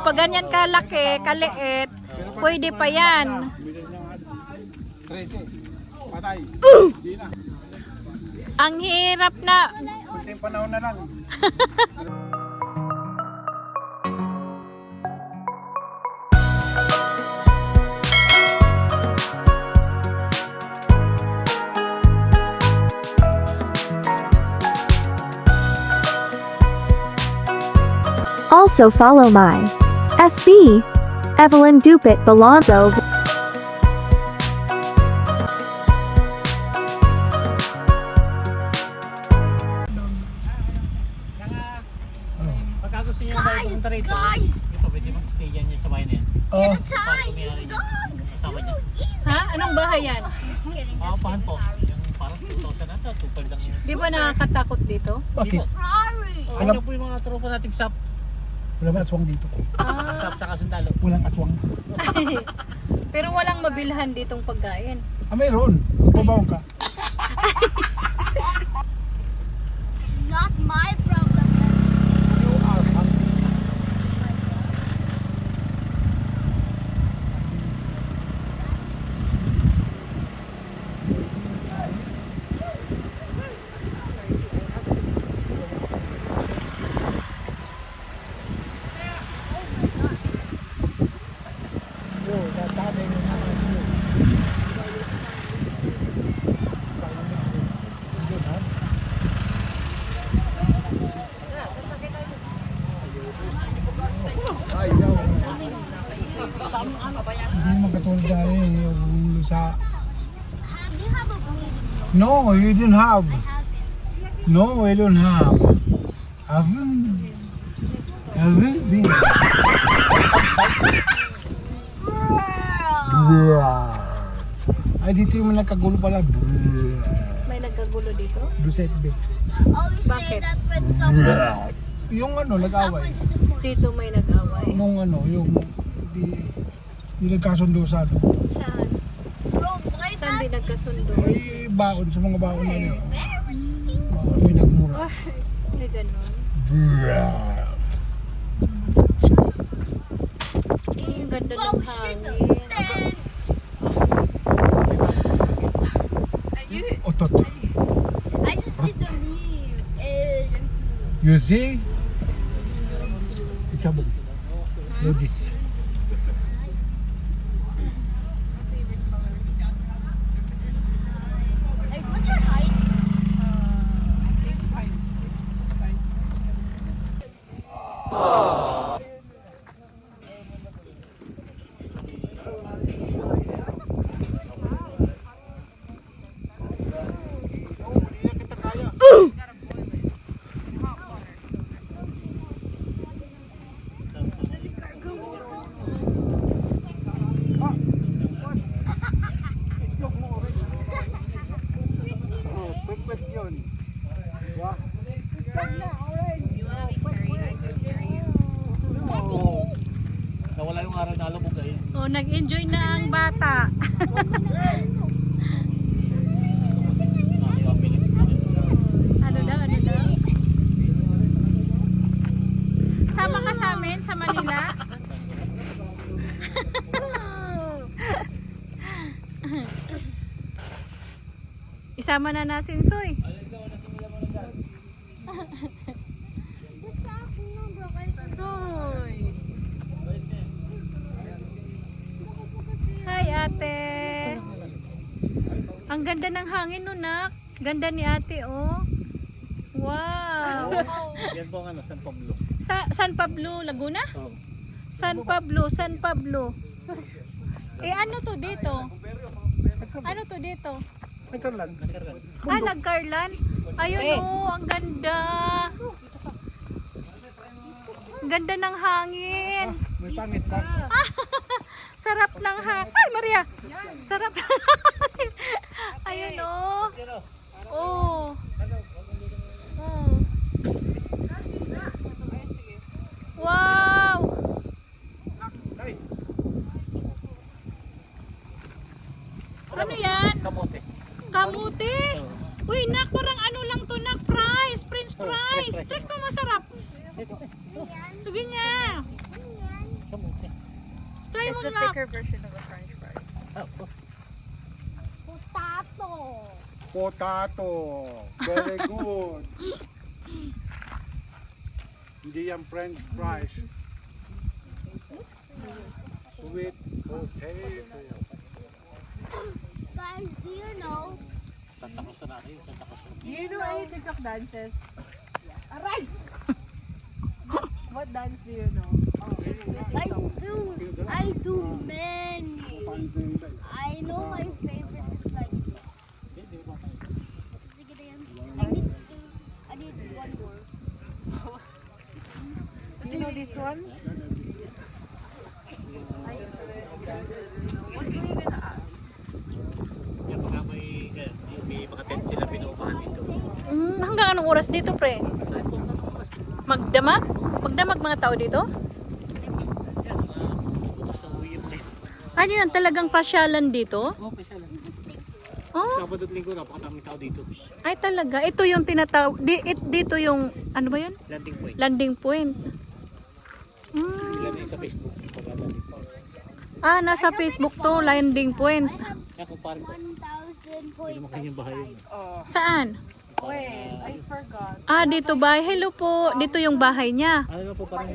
pag ganyan kalaki, kaliit, pwede pa yan. Patay. Na. Ang hirap na. Kunting panahon na lang. Also follow my FB Evelyn Dupit tayo pumunta rito, ito pwede mag-stay yan yung sa bahay na yan. Oh. Kasama niya. Ha? Anong bahay yan? Ah, pahan po. Yung parang 2,000 ata, 2,500 lang yun. Di ba nakakatakot dito? Bakit? Oh, ano po yung mga tropa nating sap, Wala ba aswang dito? sap sa kasundalo. Walang aswang. Pero walang mabilhan ditong pagkain. Ah, mayroon. Babaw ka. Not my problem. You are hungry. Ayaw. Hindi naman katulad dahil yung sa... Do you have a bleeding? No, you didn't have. Haven't. No, I don't have. Haven't. Haven't been. Ay, dito yung nagkagulo pala. May nagkagulo dito? Duset be. Always say Bakit? that when someone, Yung ano, nag-away. someone disappoints. Dito may nag-away. Nung ano, yung di, yung nagkasundo sa ano. Saan? That nagkasundo? Ay, baon sa mga baon na yun. Baon, may nagmura. Ah, may ganun. Eh, ang ganda Oh ng the hangin. Otot. I just did the meme. And You see? Isabog. Logis. like, Nag-enjoy na ang bata. Ano daw, ano daw? Sama ka sa amin sa Manila? Isama na nasin Soy. Hoy. Hi ate. Ang ganda ng hangin no nak. Ganda ni ate oh. Wow. Yan po ang ano, San Pablo. Sa San Pablo, Laguna? Oh. San Pablo, San Pablo. Eh ano to dito? Ano to dito? Nagkarlan. Ah, nagkarlan? Ayun oh, ang ganda. Ang ganda ng hangin. May pangit pa. Sarap ng hangin. Ay, Maria! Sarap ng hangin. Ayun oh. Oh. Oh. Wow! Ano yan? Kamote. Kamuti! Oh. Uy, nak, parang ano lang to, nak, fries. french fries. Trek pa masarap. Sige nga. a thicker version of a french fry. Oh, Potato. Potato. Very good. Hindi yan french fries. Sweet potato. Guys, do you know? Santa Cruz na natin. Santa Cruz. Do you know any TikTok dances? Aray! what dance do you know? I do. I do many. I know my favorite is like. Sige na yan. I need two. I need one more. Do you know this one? What were you gonna ask? Yan pagka may, yung may mga tent sila pinuupahan dito. Mm, hanggang anong oras dito, pre? Magdamag? Magdamag mga tao dito? Ano yan? Talagang pasyalan dito? Oh, pasya lang. Oh, Sabado at linggo, napakadaming tao dito. ay talaga. Ito yung tinatawag. Di, it, dito yung, ano ba yun? Landing point. Landing point. Mm. Ilan sa Facebook. Ah, nasa Facebook to, landing point. Kung parang 1,000 Hindi mo kanyang bahay yun. Oh, Saan? Wait, I forgot. Ah, dito ba? Hello po. Dito yung bahay niya. Ano po, parang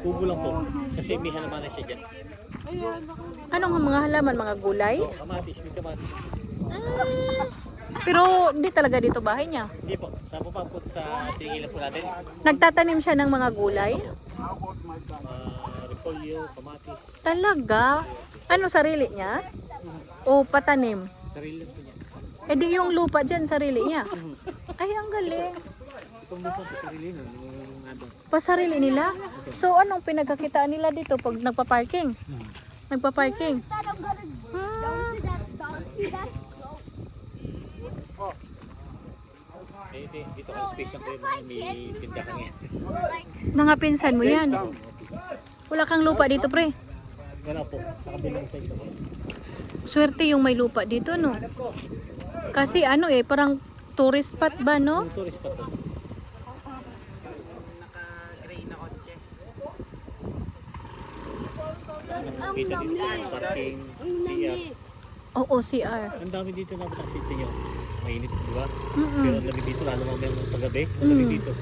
kubo lang po. Kasi may halaman na siya dyan. Anong mga halaman? Mga gulay? Oh, kamatis, may kamatis. Ah, pero di talaga dito bahay niya. Hindi po, saan po pa po sa tingilan po natin? Nagtatanim siya ng mga gulay? Uh, repolyo, kamatis, Talaga? Ano, sarili niya? O patanim? sarili po niya. Eh di yung lupa dyan, sarili niya. Ay, ang galing. Pasarili nila? So, anong pinagkakitaan nila dito pag nagpa-parking? Nagpa-parking? Hmm. dito ka space yun, may tindahan yan. Mga pinsan mo yan. Wala kang lupa dito, pre. Wala po, sa kabilang side. Swerte yung may lupa dito, no? Kasi ano eh, parang tourist spot ba, no? Yung tourist pa to. ang Kita dito, lamig. parking, Ang CR. lamig. Oo, CR. Ang dami dito na ang city nyo. Mainit, di ba? Mm-mm. Pero ang lamig dito, lalo mamaya ng paggabi, ang lamig Mm. dito.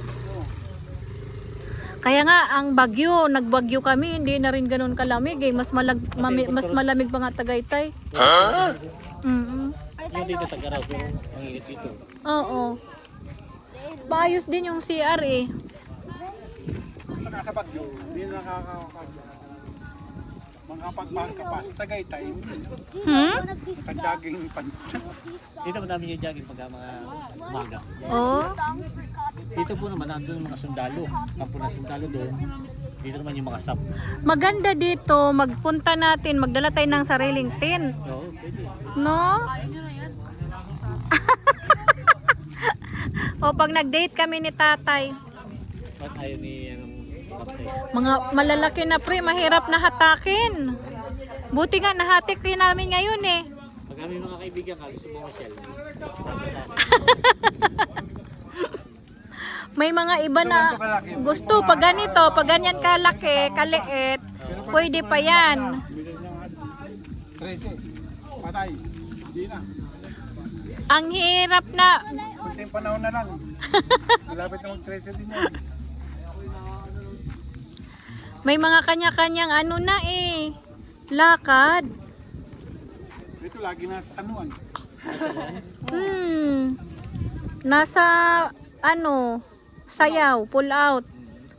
Kaya nga, ang bagyo, nagbagyo kami, hindi na rin ganun kalamig eh. Mas, malag, mami- mas malamig pa nga Tagaytay. Mm Yung dito sa Garaw, pero ang init dito. Oo. Maayos din yung CR eh. Saka sa Bagyo, hindi nakakakag. Makapagmahal ka pa sa Tagaytay, Hmm? pan. Dito madami yung jogging pagka mga umaga. Oo. Dito po naman, nandun yung mga sundalo. Kampo na sundalo doon. Dito naman yung mga sap. Maganda dito, magpunta natin, magdala tayo ng sariling tent. Oo, pwede. No? O pag nag-date kami ni tatay, Ba't ayaw ni anong sukap sa'yo? mga malalaki na pre, mahirap na hatakin. Buti nga nahatik rin namin ngayon eh. Pag kami mga kaibigan ka, gusto mo masyal. May mga iba na gusto pag ganito, pag ganyan kalaki, kaliit, pwede pa yan. 13. Patay. Hindi na. Ang hirap na, Kunting panahon na lang. Malapit na mag-13 din yan. may mga kanya-kanyang ano na eh, lakad. Dito lagi na sa San Juan. Hmm. Nasa ano, sayaw, pull out.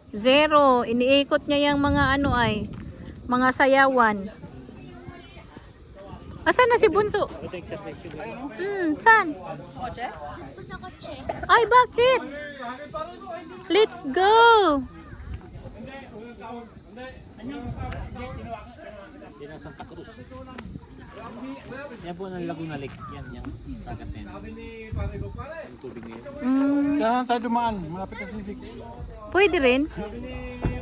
Zero. Iniikot niya yung mga ano ay, mga sayawan. Asan na si Bunso? Hmm, saan? Sa kotse. Ay, bakit? Let's go! Yan ang Santa Cruz. Yan po ang Laguna Lake. Yan, yan. Tagat na yan. Yung tubig na yun. Kaya na tayo dumaan. Malapit na sisig. pwede rin.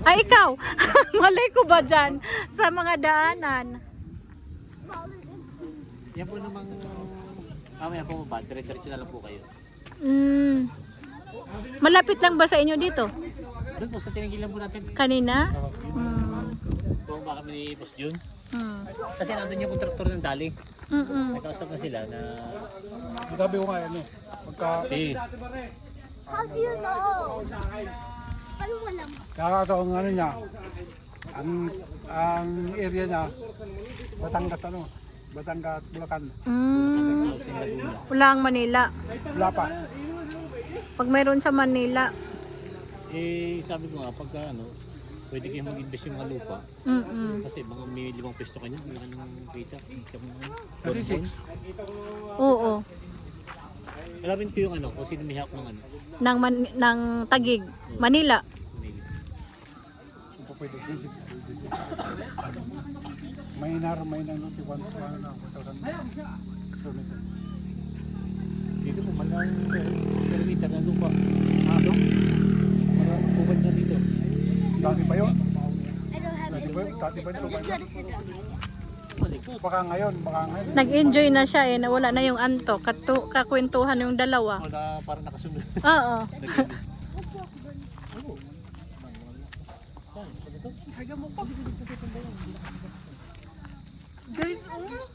Ay, ikaw! Malay ko ba dyan sa mga daanan? Yan po namang mamaya po ba, dire-diretso na lang po kayo. Hmm. Malapit lang ba sa inyo dito? Doon po sa tinigilan po natin. Kanina? Oo, yun. Hmm. Bumaba kami ni Boss Jun. Mm. Kasi nandun yung kontraktor ng dali. Mm-mm. Nagkausap na sila na Sabi ko nga, ano, pagka eh, How do you know? Paano mo alam? kakataong ano niya, ang ang area niya, Batangas ano, Batangas, Bulacan, Mm. Wala ang Manila. wala pa. Pag mayroon sa Manila. Eh, sabi ko nga, pagka ano, pwede kayong mag-invest yung mga lupa. Mm-mm. Kasi mga may limang pwesto kanya, wala nang kita. Kasi six. Oo. Alamin ko yung ano, kung sino may hawak ng ano. Nang, man, ng Tagig. Manila. Manila. Pwede sisig. Pwede sisig. May nar, may nanuti, one, one, na, 1,000 kilometer. Dito po, malang square meter ng lupa. Ano? Maraming bubad na dito. Dati pa yun, I don't have dati pa, dati pa yun. Baka ngayon, baka ngayon. Nag-enjoy na siya eh. Nawala na yung anto. Katu kakwentuhan yung dalawa. Wala, parang nakasunod. Oo.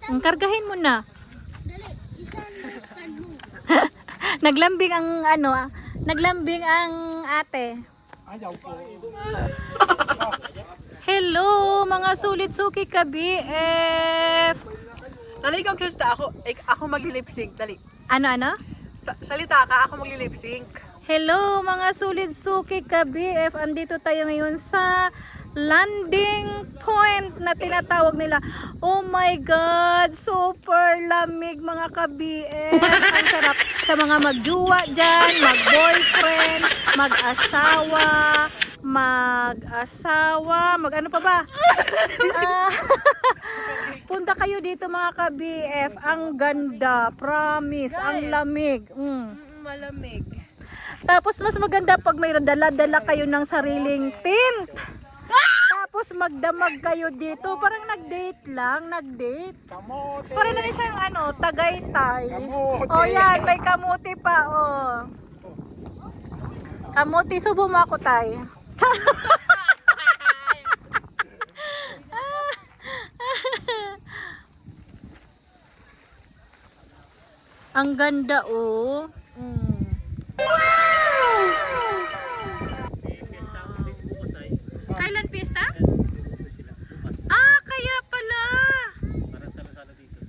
Ang kargahin mo na. Dali, isa na stand mo. Naglambing ang ano, ah, naglambing ang ate. Ayaw po. Hello, mga sulit suki ka BF. Dali ikaw salita ako, ako magli-lip sync. Dali. Ano ano? Sa- salita ka, ako magli-lip sync. Hello mga sulit suki ka BF. Andito tayo ngayon sa landing point na tinatawag nila. Oh my God! Super lamig mga ka BF. Ang sarap sa mga magjuwa dyan, mag-boyfriend, mag-asawa, mag-asawa, mag-ano pa ba? Ah, punta kayo dito mga ka BF. Ang ganda, promise, ang lamig. Mm. Malamig. Tapos mas maganda pag may dala-dala kayo ng sariling tint. Tapos magdamag kayo dito. Parang nag-date lang, nag-date. Kamote! Parang na siyang ano, tagaytay. Kamote! Oh yan, may kamuti pa, oh. Kamuti, subo mo ako, tay. Ang ganda, oh. Mm. Kailan pista? Ah, kaya pala. Parang sala-sala dito.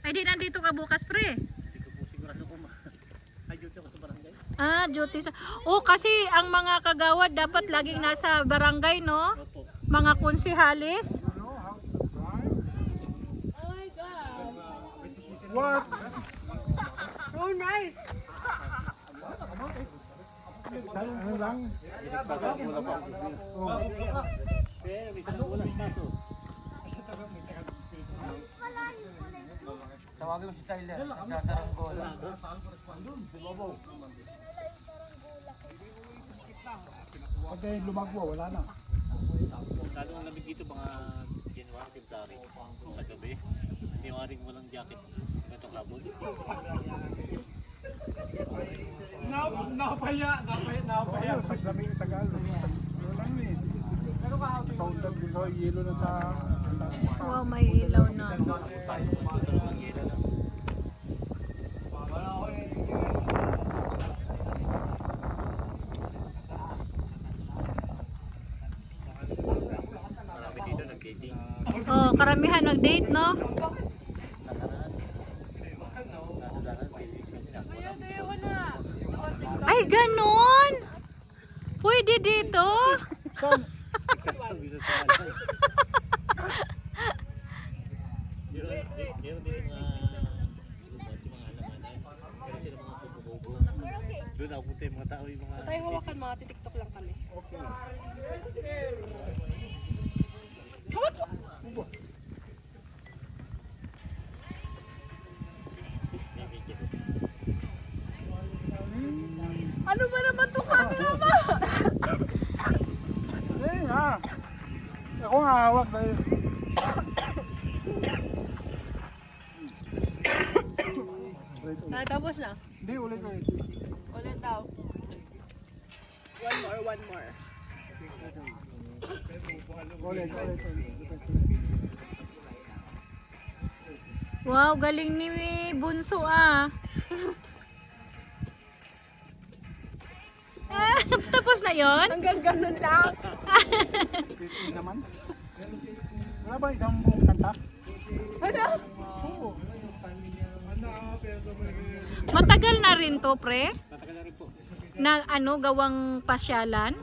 Ay, di nandito ka bukas, pre. Hindi ko po sigurado kung ma- Ay, duty ako sa barangay. Ah, duty sa... Oh, kasi ang mga kagawad dapat laging nasa barangay, no? Mga konsihalis. What? Oh, nice. Ano lang? Tawagin mo si Tyler, sa Saranggola. Pagka lumagwa, wala na. Lalo ang lamig dito mga January, February. Sa gabi. Hindi yung aring walang jacket. Ito kabod. Ayun, pag lamig yung tagal, yun lang eh. Sounded dito, yelo na sa... Wow, may ilaw na. Marami dito nag-dating. Oh, karamihan nag-date, no? Nadadanan, ladies kanina. Ay, ganon! Pwede dito? Bisa sa ano. Meron meron din mga lubat, yung mga alamanan. Meron sila mga kubo-kubo. Doon ako punta yung mga tao, yung mga... Tayo hawakan mga titiktok lang kami. Ano ba naman to camera mo? Eh nga. Hawak dahil. Ah, tapos na. Hindi, ulit ulit. Ulit daw. One more, one more. Ulit, ulit, ulit. Wow, galing ni Bunso ah. Ah, Tapos na yon? Hanggang ganun lang. Hindi naman. Wala ba isang buong kanta? Ano? Matagal na rin to, pre? Na ano, gawang pasyalan?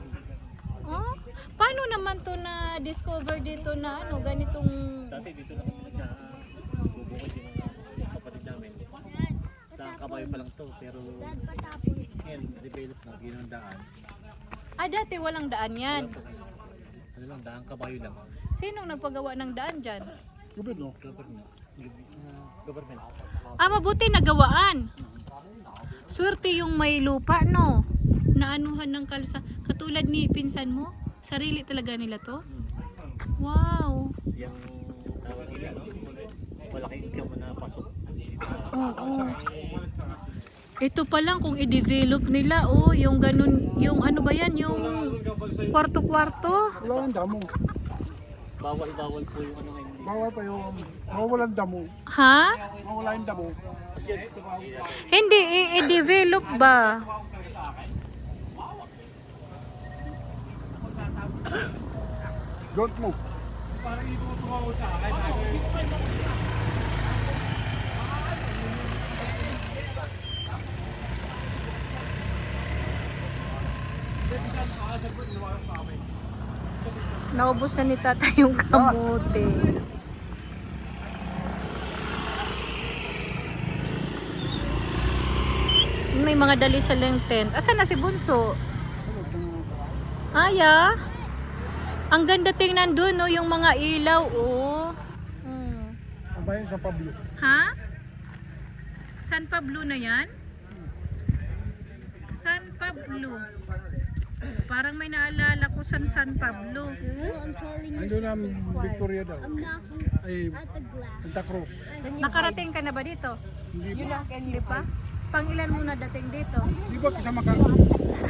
Oh, paano naman to na discover dito na ano, ganitong Dati dito na na bubukod yung kapatid namin. Sa kabayo pa lang to, pero ngayon, develop na, ginawang daan. Ah, dati walang daan yan. Ano lang, daan kabayo lang. Sinong nagpagawa ng daan dyan? Gobyerno. Government. Government. Ah, mabuti nagawaan. Swerte yung may lupa, no? Naanuhan ng kalsa. Katulad ni pinsan mo, sarili talaga nila to? Wow. Yung tawag nila, no? Malaking income na pasok. Oo. Ito pa lang kung i-develop nila, oh, yung ganun, yung ano ba yan, yung kwarto-kwarto. Wala ang damo. Bawal-bawal po yung ano ngayon. Bawal pa yung mawala ang damo. Ha? Mawala yung damo. Hindi, i-develop ba? Don't move. Naubos na ni tata yung kamote. May mga dali sa lang tent. Asan na si Bunso? Aya. Ang ganda tingnan doon, no? Yung mga ilaw, oh. Hmm. Ang bayan sa Pablo. Ha? San Pablo na yan? San Pablo. Parang may naalala ko San San Pablo. You, Nandun ang Victoria daw. Ay. Santa Cruz. Nakarating ka na ba dito? Hindi lang, Kenli pa. Pangilan mo na dating dito? Di ba kasama ka?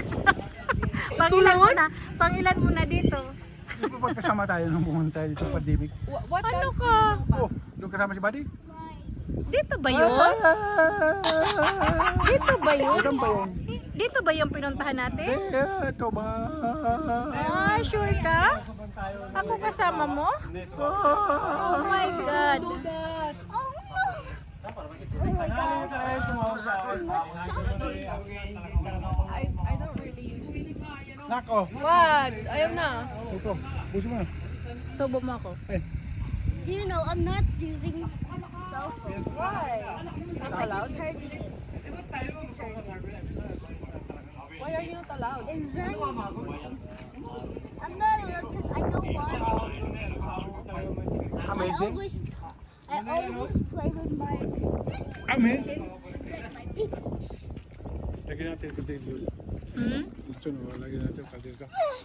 Pangilan mo na? Pangilan mo na dito? Di ba ba kasama tayo nung pumunta dito sa pandemic? Wha- What Ano ka? Oh, doon kasama si Buddy? Dito ba yun? Dito ba yun? Saan ba yun? Dito ba yung pinuntahan natin? Eh, ito ba? Ah, sure ka? Ako kasama mo? Oh my God. That. I, I don't really use Nako. What? Ayaw na. Ito, buso mo na. Subo mo ako. You know, I'm not using cell phone. Why? I just heard it. Why are you not allowed? Anxiety. I'm not allowed because I know why. I Amazing. always, I always play with my, Amazing. Lagyan natin yung kaldero. Hmm? Ito no, lagyan natin yung kaldero.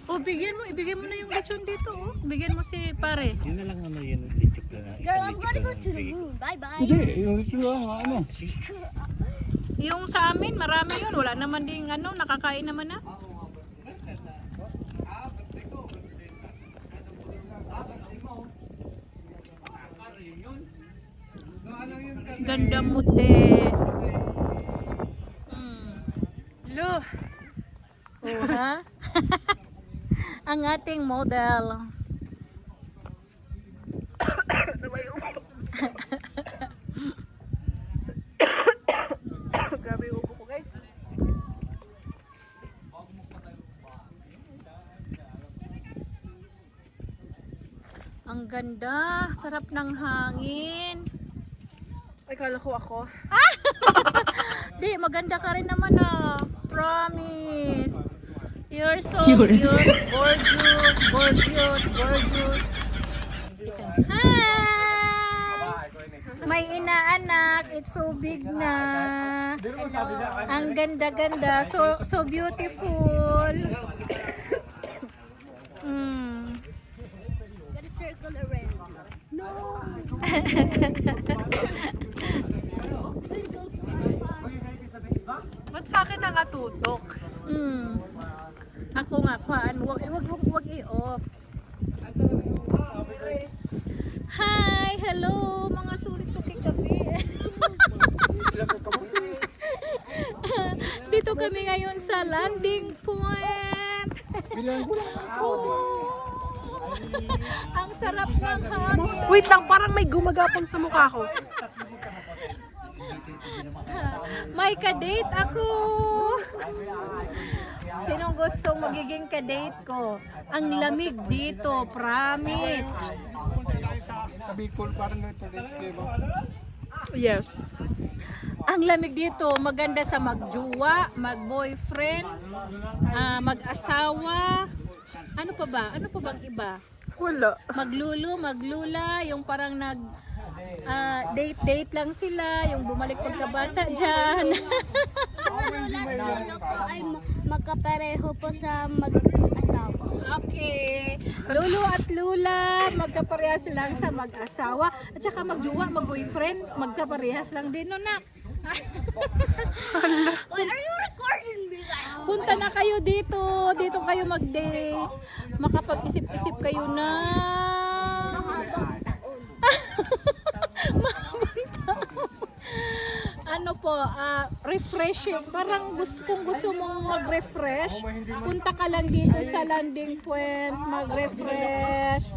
Oh, bigyan mo, ibigay mo na yung lechon dito. Oh. Bigyan mo si pare. Yun na lang ano yun, lichok na. Girl, I'm gonna go to the moon. Bye bye. Hindi, yung ito lang, ano. Yung sa amin, marami yun. Wala naman ding ano, nakakain naman na. Ganda mo, te. Mm. Lo. Oh, ha? Ang ating model. Grabe yung ubo ko, guys. Ang ganda. Sarap ng hangin. Ay, kala ko ako. Di, maganda ka rin naman ah. Promise. You're so cute. Gorgeous, gorgeous, gorgeous. Hi! May inaanak. It's so big na. Ang ganda-ganda. So, so beautiful. Ba't sa akin nakatutok? Hmm. Ako nga, kuhaan. Wag, wag, wag, wag i-off. Hi! Hello! Mga sulit sa kikabi. Dito kami ngayon sa landing point. Bilang ko lang. ang sarap ng hangin. Wait lang, parang may gumagapang sa mukha ko. May kadate ako. Sinong gustong magiging kadate ko? Ang lamig dito, promise. Sa Bicol, parang ganito? Yes. Ang lamig dito, maganda sa magjuwa, mag-boyfriend, ah, mag-asawa. Ano pa ba? Ano pa bang iba? Wala. Maglulu, maglula, yung parang nag ah, date-date lang sila, yung bumalik pagkabata dyan. Lolo ko ay ma- magkapareho po sa mag-asawa. okay. Lulu at Lula, magkaparehas lang sa mag-asawa. At saka magjuwa, mag-boyfriend, magkaparehas lang din, no, nak? Wait, are you recording me? Punta na kayo dito. Dito kayo mag-day. Makapag-isip-isip kayo na. Ano po, ah, refreshing. Parang gusto, kung gusto mong mag-refresh, punta ka lang dito sa landing point, mag-refresh.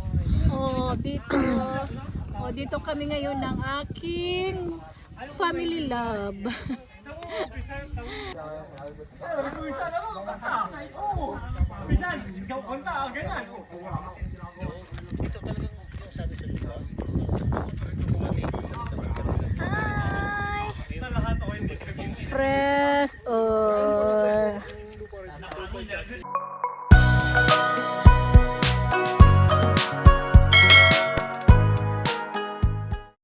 Oh, dito. Oh, dito kami ngayon ng aking family love. Bisan, ikaw onta, ganyan. Oh, oh, Ito talagang yung sabi sa likod. Hi! Fresh oil.